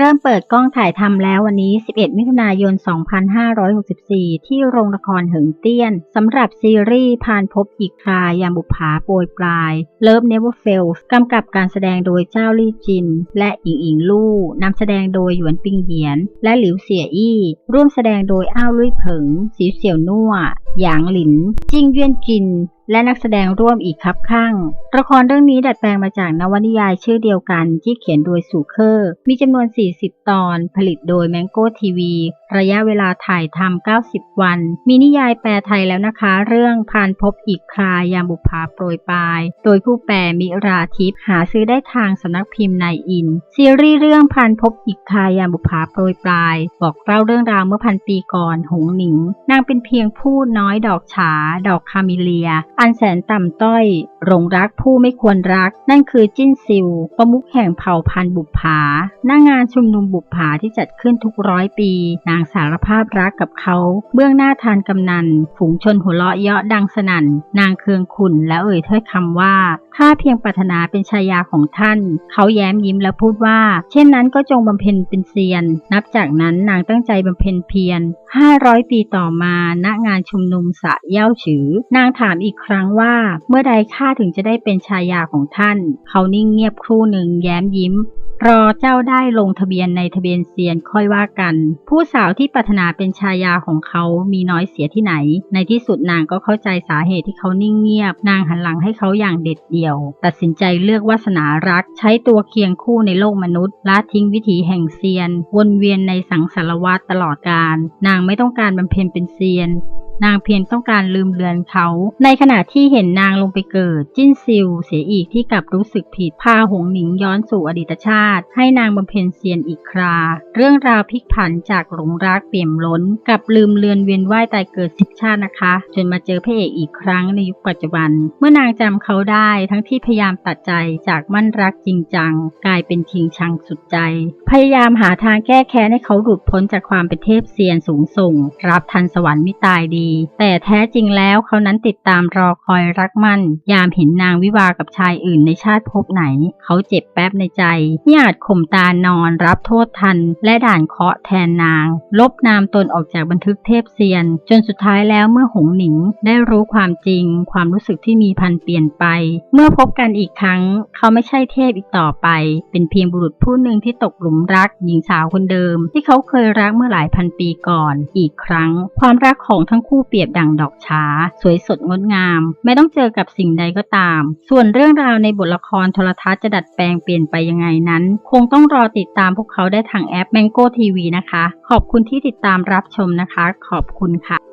เริ่มเปิดกล้องถ่ายทำแล้ววันนี้ 11 มิถุนายน 2564 ที่โรงละครเหิงเตี้ยน สำหรับซีรีส์พานพบอีกครายามบุภาโปรยปลาย Love Never Fails กำกับการแสดงโดยเจ้าลี่จิน และอิงอิงลู่นำแสดงโดยหยวนปิงเหียน และหลิวเสี่ยอี้ ร่วมแสดงโดยอ้าวลุยเผิง สีเสี่ยวนั่วหยางหลิน จิ้งเยี่ยนจิน และนักแสดงร่วมอีกครับข้าง ละครเรื่องนี้ดัดแปลงมาจากนวนิยายชื่อเดียวกันที่เขียนโดยสุเคอร์ มีจำนวน 40 ตอน ผลิตโดย Mango TV ระยะเวลาถ่ายทำ90 วัน มีนิยายแปลไทยแล้วนะคะ เรื่องพานพบอีกครายามบุภาโปรยปลาย โดยผู้แปลมิราทิพย์หาซื้อได้ทางสำนักพิมพ์นอิน ซีรีส์เรื่องพานพบอีกครายามบุภาโปรยปลาย บอกเล่าเรื่องราวเมื่อพันปีก่อนหงหนิง นางเป็นเพียงผู้น้อยดอกฉา ดอกคามิเลีย อันแสนต่ำต้อยหลงรักผู้ไม่ควรรัก นั่นคือจิ้นซิวประมุขแห่งเผ่าพันธุ์บุปผาหน้างานชุมนุมบุปผาที่จัดขึ้นทุกร้อยปีนะางสารภาพรักกับเขา เบื้องหน้าทานกำนัน ฝูงชนหัวเราะเยาะดังสนั่น นางเคืองขุนและเอ่ยถ้อยคำว่า ข้าเพียงปรารถนาเป็นชายาของท่าน เขาแย้มยิ้มและพูดว่า เช่นนั้นก็จงบำเพ็ญเป็นเซียน นับจากนั้นนางตั้งใจบำเพ็ญเพียร500ปีต่อมาณงานชุมนุมสะเย่าฉือ นางถามอีกครั้งว่า เมื่อใดข้าถึงจะได้เป็นชายาของท่าน เขานิ่งเงียบครู่หนึ่งแย้มยิ้มรอเจ้าได้ลงทะเบียนในทะเบียนเซียนค่อยว่ากัน ผู้สาวที่ปรารถนาเป็นชายาของเขามีน้อยเสียที่ไหน ในที่สุดนางก็เข้าใจสาเหตุที่เขานิ่งเงียบ นางหันหลังให้เขาอย่างเด็ดเดี่ยวตัดสินใจเลือกวาสนารัก ใช้ตัวเคียงคู่ในโลกมนุษย์ละทิ้งวิถีแห่งเซียน วนเวียนในสังสารวัตตลอดกาลนางไม่ต้องการบำเพ็ญเป็นเซียน นางเพียงต้องการลืมเลือนเขา ในขณะที่เห็นนางลงไปเกิด จิ้นซิวเสียอีกที่กลับรู้สึกผิดพาหงหนิงย้อนสู่อดีตชาติ ให้นางบำเพ็ญเซียนอีกครา เรื่องราวพลิกผันจากหลงรักเปี่ยมล้น กับลืมเลือนเวียนว่ายตายเกิดสิบชาตินะคะ จนมาเจอพระเอกอีกครั้งในยุคปัจจุบัน เมื่อนางจำเขาได้ทั้งที่พยายามตัดใจจากมั่นรักจริงจัง กลายเป็นทิงชังสุดใจ พยายามหาทางแก้แค้นให้เขาหลุดพ้นจากความเป็นเทพเซียนสูงส่ง รับทันสวรรค์มิตายดีแต่แท้จริงแล้วเขานั้นติดตามรอคอยรักมั่น ยามเห็นนางวิวากับชายอื่นในชาติภพไหน เขาเจ็บแป๊บในใจที่อาจข่มตานอนรับโทษทัน และด่านเคาะแทนนาง ลบนามตนออกจากบันทึกเทพเซียน จนสุดท้ายแล้วเมื่อหงหนิงได้รู้ความจริง ความรู้สึกที่มีพันเปลี่ยนไป เมื่อพบกันอีกครั้ง เขาไม่ใช่เทพอีกต่อไป เป็นเพียงบุรุษผู้หนึ่งที่ตกหลุมรักหญิงสาวคนเดิม ที่เขาเคยรักเมื่อหลายพันปีก่อน อีกครั้ง ความรักของทั้งคูู่้เปรียบดังดอกช้า สวยสดงดงาม ไม่ต้องเจอกับสิ่งใดก็ตาม ส่วนเรื่องราวในบทละครโทรทัศน์จะดัดแปลงเปลี่ยนไปยังไงนั้น คงต้องรอติดตามพวกเขาได้ทางแอป Mango TV นะคะ ขอบคุณที่ติดตามรับชมนะคะ ขอบคุณค่ะ